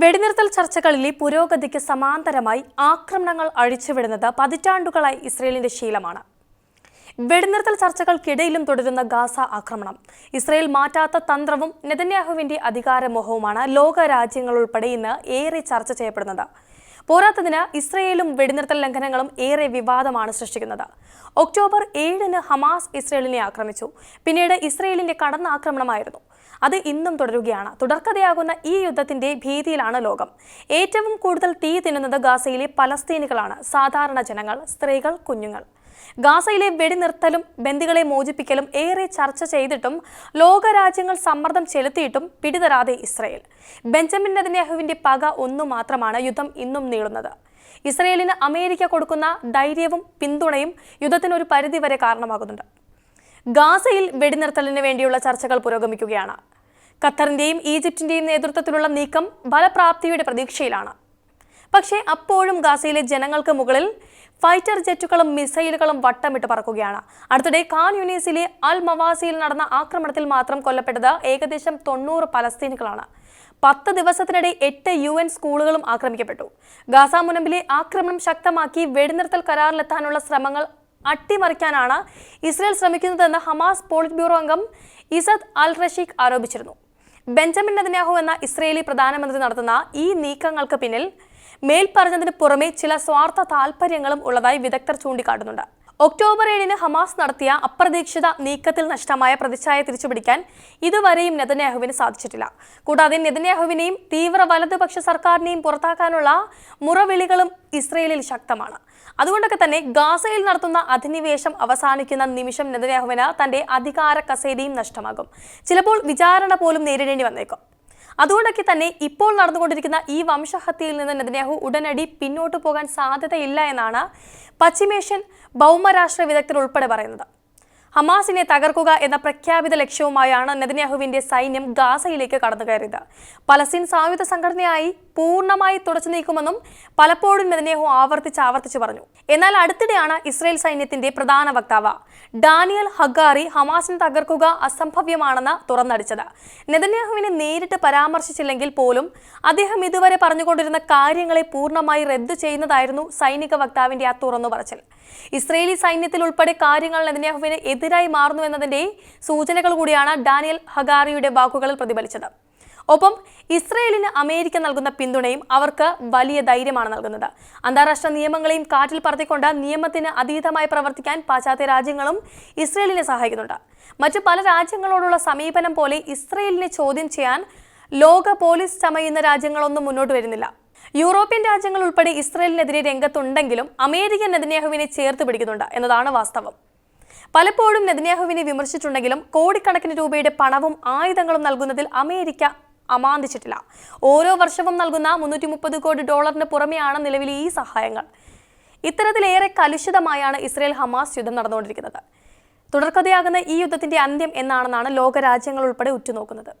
വെടിനിർത്തൽ ചർച്ചകളിലെ പുരോഗതിക്ക് സമാന്തരമായി ആക്രമണങ്ങൾ അഴിച്ചുവിടുന്നത് പതിറ്റാണ്ടുകളായി ഇസ്രയേലിന്റെ ശീലമാണ്. വെടിനിർത്തൽ ചർച്ചകൾക്കിടയിലും തുടരുന്ന ഗാസ ആക്രമണം. ഇസ്രയേൽ മാറ്റാത്ത തന്ത്രവും നെതന്യാഹുവിന്റെ അധികാരമോഹവുമാണ് ലോക രാജ്യങ്ങളുൾപ്പെടെ ഇന്ന് ഏറെ ചർച്ച ചെയ്യപ്പെടുന്നത്. പോരാത്തതിന് ഇസ്രയേലും വെടിനിർത്തൽ ലംഘനങ്ങളും ഏറെ വിവാദമാണ് സൃഷ്ടിക്കുന്നത്. ഒക്ടോബർ ഏഴിന് ഹമാസ് ഇസ്രയേലിനെ ആക്രമിച്ചു. പിന്നീട് ഇസ്രയേലിന്റെ കടന്നാക്രമണമായിരുന്നു. അത് ഇന്നും തുടരുകയാണ്. തുടർക്കഥയാകുന്ന ഈ യുദ്ധത്തിന്റെ ഭീതിയിലാണ് ലോകം. ഏറ്റവും കൂടുതൽ തീ തിന്നുന്നത് ഗാസയിലെ പലസ്തീനുകളാണ്. സാധാരണ ജനങ്ങൾ സ്ത്രീകൾ കുഞ്ഞുങ്ങൾ. ഗാസയിലെ വെടിനിർത്തലും ബന്ദികളെ മോചിപ്പിക്കലും ഏറെ ചർച്ച ചെയ്തിട്ടും ലോകരാജ്യങ്ങൾ സമ്മർദ്ദം ചെലുത്തിയിട്ടും പിടിതരാതെ ഇസ്രയേൽ. ബെഞ്ചമിൻ നെതന്യാഹുവിന്റെ പക ഒന്നു മാത്രമാണ് യുദ്ധം ഇന്നും നീളുന്നത്. ഇസ്രയേലിന് അമേരിക്ക കൊടുക്കുന്ന ധൈര്യവും പിന്തുണയും യുദ്ധത്തിനൊരു പരിധിവരെ കാരണമാകുന്നുണ്ട്. ഗാസയിൽ വെടിനിർത്തലിന് വേണ്ടിയുള്ള ചർച്ചകൾ പുരോഗമിക്കുകയാണ്. ഖത്തറിന്റെയും ഈജിപ്തിന്റെയും നേതൃത്വത്തിലുള്ള നീക്കം ഫലപ്രാപ്തിയുടെ പ്രതീക്ഷയിലാണ്. പക്ഷേ അപ്പോഴും ഗാസയിലെ ജനങ്ങൾക്ക് മുകളിൽ ഫൈറ്റർ ജെറ്റുകളും മിസൈലുകളും വട്ടമിട്ട് പറക്കുകയാണ്. അടുത്തിടെ ഖാൻ യൂണിസിലെ അൽ മവാസിയിൽ നടന്ന ആക്രമണത്തിൽ മാത്രം കൊല്ലപ്പെട്ടത് ഏകദേശം തൊണ്ണൂറ് പലസ്തീനുകളാണ്. പത്ത് ദിവസത്തിനിടെ എട്ട് യു എൻ സ്കൂളുകളും ആക്രമിക്കപ്പെട്ടു. ഗാസ മുനമ്പിലെ ആക്രമണം ശക്തമാക്കി വെടിനിർത്തൽ കരാറിലെത്താനുള്ള ശ്രമങ്ങൾ അട്ടിമറിക്കാനാണ് ഇസ്രയേൽ ശ്രമിക്കുന്നതെന്ന് ഹമാസ് പോളിറ്റ് ബ്യൂറോ അംഗം ഇസദ് അൽ റഷീഖ് ആരോപിച്ചിരുന്നു. ബെഞ്ചമിൻ നെതന്യാഹു എന്ന ഇസ്രയേലി പ്രധാനമന്ത്രി നടത്തുന്ന ഈ നീക്കങ്ങൾക്ക് പിന്നിൽ മേൽപ്പറഞ്ഞതിന് പുറമെ ചില സ്വാർത്ഥ താൽപ്പര്യങ്ങളും ഉള്ളതായി വിദഗ്ധർ ചൂണ്ടിക്കാട്ടുന്നുണ്ട്. ഒക്ടോബർ ഏഴിന് ഹമാസ് നടത്തിയ അപ്രതീക്ഷിത നീക്കത്തിൽ നഷ്ടമായ പ്രതിച്ഛായ തിരിച്ചുപിടിക്കാൻ ഇതുവരെയും നെതന്യാഹുവിന് സാധിച്ചിട്ടില്ല. കൂടാതെ നെതന്യാഹുവിനെയും തീവ്ര വലതുപക്ഷ സർക്കാരിനെയും പുറത്താക്കാനുള്ള മുറവിളികളും ഇസ്രയേലിൽ ശക്തമാണ്. അതുകൊണ്ടൊക്കെ തന്നെ ഗാസയിൽ നടത്തുന്ന അധിനിവേശം അവസാനിക്കുന്ന നിമിഷം നെതന്യാഹുവിന് തന്റെ അധികാര കസേരയും നഷ്ടമാകും. ചിലപ്പോൾ വിചാരണ പോലും നേരിടേണ്ടി വന്നേക്കും. അതുകൊണ്ടൊക്കെ തന്നെ ഇപ്പോൾ നടന്നുകൊണ്ടിരിക്കുന്ന ഈ വംശഹത്യയിൽ നിന്ന് നെതന്യാഹു ഉടനടി പിന്നോട്ട് പോകാൻ സാധ്യതയില്ല എന്നാണ് പശ്ചിമേഷ്യൻ ഭൗമരാഷ്ട്ര വിദഗ്ധർ ഉൾപ്പെടെ പറയുന്നത്. ഹമാസിനെ തകർക്കുക എന്ന പ്രഖ്യാപിത ലക്ഷ്യവുമായാണ് നെതന്യാഹുവിന്റെ സൈന്യം ഗാസയിലേക്ക് കടന്നു കയറിയത് പലസ്തീൻ സായുധ സംഘടനയായി പൂർണമായി തുടച്ചു നീക്കുമെന്നും പലപ്പോഴും നെതന്യാഹു ആവർത്തിച്ച് ആവർത്തിച്ച് പറഞ്ഞു. എന്നാൽ അടുത്തിടെയാണ് ഇസ്രയേൽ സൈന്യത്തിന്റെ പ്രധാന വക്താവ്. ഡാനിയൽ ഹഗാറി ഹമാസിനെ തകർക്കുക അസംഭവ്യമാണെന്ന് തുറന്നടിച്ചത്. നെതന്യാഹുവിനെ നേരിട്ട് പരാമർശിച്ചില്ലെങ്കിൽ പോലും അദ്ദേഹം ഇതുവരെ പറഞ്ഞുകൊണ്ടിരുന്ന കാര്യങ്ങളെ പൂർണമായി റദ്ദു ചെയ്യുന്നതായിരുന്നു സൈനിക വക്താവിന്റെ ആ തുറന്നു പറച്ചിൽ. ഇസ്രയേലി സൈന്യത്തിൽ ഉൾപ്പെടെ കാര്യങ്ങൾ നെതന്യാഹുവിന് എതിരായി മാറുന്നു എന്നതിന്റെ സൂചനകൾ കൂടിയാണ് ഡാനിയൽ ഹഗാറിയുടെ വാക്കുകളിൽ പ്രതിഫലിച്ചത്. ഒപ്പം ഇസ്രയേലിന് അമേരിക്ക നൽകുന്ന പിന്തുണയും അവർക്ക് വലിയ ധൈര്യമാണ് നൽകുന്നത്. അന്താരാഷ്ട്ര നിയമങ്ങളെയും കാറ്റിൽ പറത്തിക്കൊണ്ട് നിയമത്തിന് അതീതമായി പ്രവർത്തിക്കാൻ പാശ്ചാത്യ രാജ്യങ്ങളും ഇസ്രയേലിനെ സഹായിക്കുന്നുണ്ട്. മറ്റു പല രാജ്യങ്ങളോടുള്ള സമീപനം പോലെ ഇസ്രയേലിനെ ചോദ്യം ചെയ്യാൻ ലോക പോലീസ് ചമയുന്ന രാജ്യങ്ങളൊന്നും മുന്നോട്ട് വരുന്നില്ല. യൂറോപ്യൻ രാജ്യങ്ങൾ ഉൾപ്പെടെ ഇസ്രയേലിനെതിരെ രംഗത്തുണ്ടെങ്കിലും അമേരിക്കൻ നെതന്യാഹുവിനെ ചേർത്ത് പിടിക്കുന്നുണ്ട് എന്നതാണ് വാസ്തവം. പലപ്പോഴും നെതന്യാഹുവിനെ വിമർശിച്ചിട്ടുണ്ടെങ്കിലും കോടിക്കണക്കിന് രൂപയുടെ പണവും ആയുധങ്ങളും നൽകുന്നതിൽ അമേരിക്ക അമാന്തിച്ചിട്ടില്ല. ഓരോ വർഷവും നൽകുന്ന മുന്നൂറ്റി മുപ്പത് കോടി ഡോളറിന് പുറമെയാണ് നിലവിലെ ഈ സഹായങ്ങൾ. ഇത്തരത്തിലേറെ കലുഷിതമായാണ് ഇസ്രയേൽ ഹമാസ് യുദ്ധം നടന്നുകൊണ്ടിരിക്കുന്നത്. തുടർക്കഥയാകുന്ന ഈ യുദ്ധത്തിന്റെ അന്ത്യം എന്നാണെന്നാണ് ലോകരാജ്യങ്ങൾ ഉൾപ്പെടെ ഉറ്റുനോക്കുന്നത്.